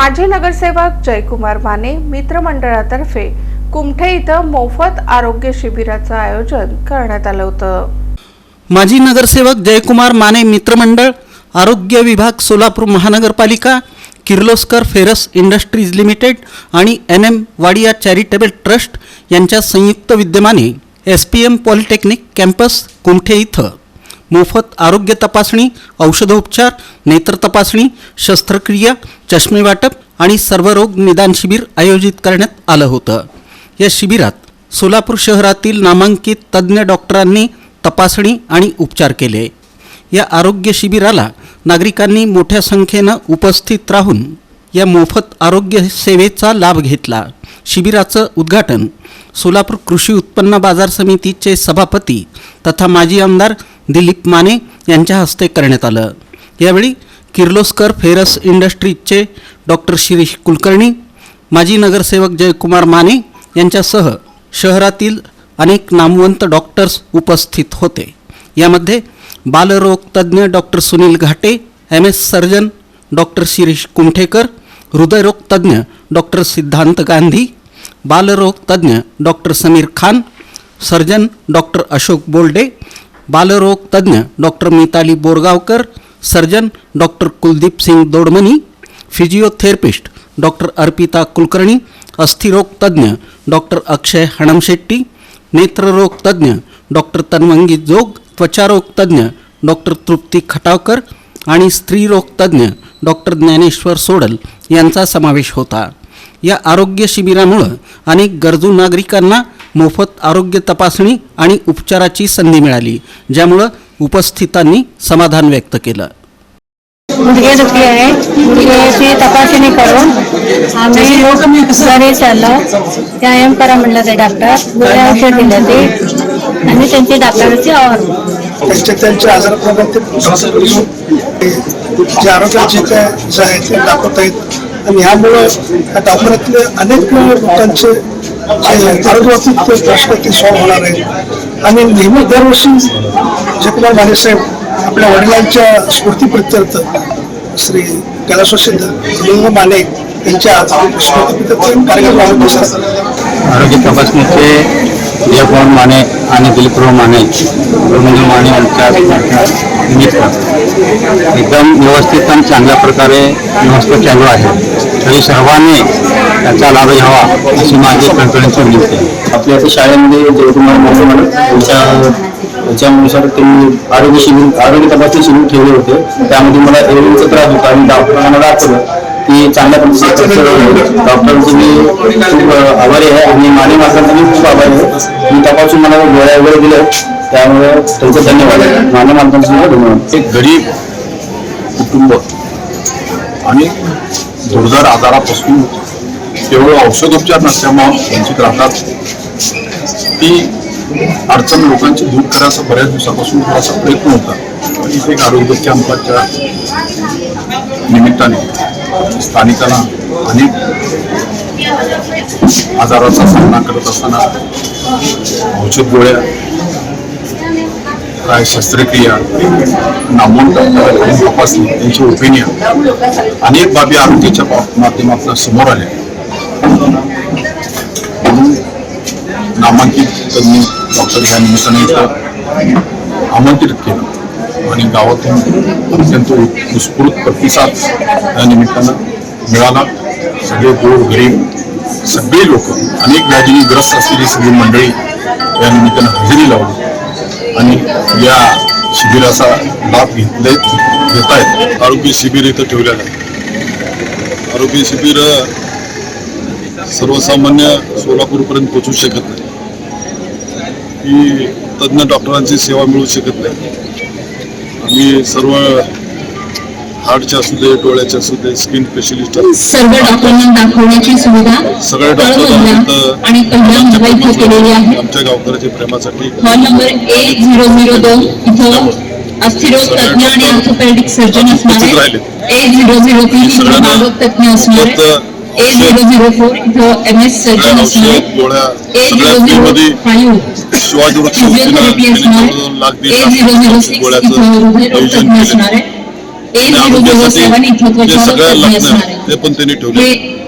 माजी नगरसेवक जयकुमार माने मित्रमंडळातर्फे कुमठे इथं मोफत आरोग्य शिबिराचं आयोजन करण्यात आलं होतं. माजी नगरसेवक जयकुमार माने मित्रमंडळ आरोग्य विभाग सोलापूर महानगरपालिका किर्लोस्कर फेरस इंडस्ट्रीज लिमिटेड आणि N M Wadia charitable trust यांच्या संयुक्त विद्यमाने S P M polytechnic campus Kumthe इथं. मोफत आरोग्य तपासणी औषधोपचार नेत्र तपासणी शस्त्रक्रिया चष्मे वाटप आणि सर्वरोग निदान शिबिर आयोजित करण्यात आलं होतं. या शिबिरात सोलापूर शहरातील नामांकित तज्ज्ञ डॉक्टरांनी तपासणी आणि उपचार केले. या आरोग्य शिबिराला नागरिकांनी मोठ्या संख्येनं उपस्थित राहून या मोफत आरोग्य सेवेचा लाभ घेतला. शिबिराचं उद्घाटन सोलापूर कृषी उत्पन्न बाजार समितीचे सभापती तथा माजी आमदार दिलीप माने यांच्या हस्ते करण्यात आलं. यावेळी किर्लोस्कर फेरस इंडस्ट्रीजचे डॉक्टर शिरीष कुलकर्णी माजी नगरसेवक जयकुमार माने यांच्यासह शहरातील अनेक नामवंत डॉक्टर्स उपस्थित होते. यामध्ये बालरोगतज्ज्ञ doctor Sunil Ghate M S surgeon doctor Shirish Kumthekar हृदयरोगतज्ज्ञ doctor Siddhant Gandhi बालरोगतज्ज्ञ doctor Sameer Khan surgeon doctor Ashok Bolde बालरोग तज्ज्ञ doctor Mitali Borgaonkar surgeon doctor Kuldeep Singh Dodmani physiotherapist doctor Arpita Kulkarni अस्थिरोग तज्ज्ञ डॉक्टर अक्षय हणमशेट्टी नेत्ररोग तज्ज्ञ doctor Tanvangi जोग त्वचारोग तज्ज्ञ doctor तृप्ती खटावकर आणि स्त्रीरोग तज्ज्ञ doctor Dnyaneshwar सोडल यांचा समावेश होता. या आरोग्य शिबिरामुळं अनेक गरजू नागरिकांना मोफत आरोग्य तपासणी आणि उपचाराची संधी मिळाली ज्यामुळं उपस्थितांनी समाधान व्यक्त केलं. गुडघे दुखी आहे. गुडघ्याची तपासणी करून आम्ही घरी चाललो. व्यायाम करा म्हणलं ते डॉक्टर गोळ्या औषध दिलं ते. आणि त्यांची डॉक्टरांची ते दाखवत आहेत. आणि ह्यामुळं या दवाखान्यातले अनेक लोकांचे जे प्रश्न ते सॉल्व्ह होणार आहेत आणि नेहमी दरवर्षी जयकुमार माने साहेब आपल्या वडिलांच्या स्मृतीप्रित्यर्थ श्री कैलासवसिद्ध लिंग माने यांच्या स्मृतीप्रित्यर्थ कार्यक्रम आरोग्य तपासणीचे जयकुमार माने आणि दिलीपराव माने धर्मेंद्र माने यांच्या निमित्त. एकदम व्यवस्थित आणि चांगल्या प्रकारे व्यवस्था चालू आहे. तरी सर्वांनी त्याचा लाभ घ्यावा अशी माझी कंपनीची विनंती आहे. आपल्या आता शाळेमध्ये जयकुमार माने मॅडम यांच्या याच्यानुसार त्यांनी आरोग्य शिबिर आरोग्य तपासणी शिबिर ठेवले होते. त्यामध्ये मला एवढीचा त्रास होता आणि डॉक्टरांना मला दाखवलं की चांगल्या पद्धतीचे डॉक्टरांचे मी खूप आभारी आहे आणि माने मातांचा मी खूप आभारी आहे. मी तपासून मला गोळ्या वगैरे दिल्या. त्यामुळे त्यांचं धन्यवाद. माने मातांचं मला धन्यवाद. एक गरीब कुटुंब आणि दुर्धर आजारापासून केवळ औषधोपचार नसल्यामुळं वंचित राहतात. ती अडचण लोकांची दूर करायचा बऱ्याच दिवसापासून थोडासा प्रयत्न होता इथे एक आरोग्य कॅम्पाच्या निमित्ताने स्थानिकांना अनेक आजाराचा सामना करत असताना औषध गोळ्या काय शस्त्रक्रिया नामवंत तपासली तपासणी त्यांची ओपिनियन अनेक बाबी आरोग्याच्या माध्यमातून समोर आल्या म्हणून नामांकित तज्ञ डॉक्टर या निमित्ताने इथं आमंत्रित केलं. आणि गावातून अत्यंत उत्स्फूर्त प्रतिसाद या निमित्तानं मिळाला. सगळे गोर गरीब सगळे लोक अनेक व्याधीने ग्रस्त असलेली सगळी मंडळी या निमित्तानं हजेरी लावली. आणि या शिबिराचा लाभ घेतले घेत आहेत आरोग्य शिबिर इथं ठेवलेलं आहे. आरोग्य शिबिर सर्वसामान्य सोलापूरपर्यंत पोचू शकत नाही. ही तज्ज्ञ डॉक्टरांची सेवा मिळू शकत नाही. आम्ही सर्व हार्टचे असू दे डोळ्याचे असू दे स्किन स्पेशलिस्ट सर्व डॉक्टरांना दाखवण्याची सुविधा सगळे डॉक्टर कळवला आणि पहिल्या मुंबई इथे केलेली आहे. आमच्या गावकऱ्याच्या प्रेमासाठी हॉल नंबर एक झिरो झिरो दोन इथं अस्थिरोग आणि ऑर्थोपेडिक सर्जन असणार आहे ए झिरो झिरो तीन तज्ञ असणार ए झिरो झिरो फोर इथं एम एस सर्जन असणार ए झिरो झिरो फाईव्ह फिजिओथेरपी असणार ए झिरो झिरो सिक्स इथं हृदयरोग तज्ञ असणार आहे ए झिरो झिरो सेवन इथं त्वचा असणार हे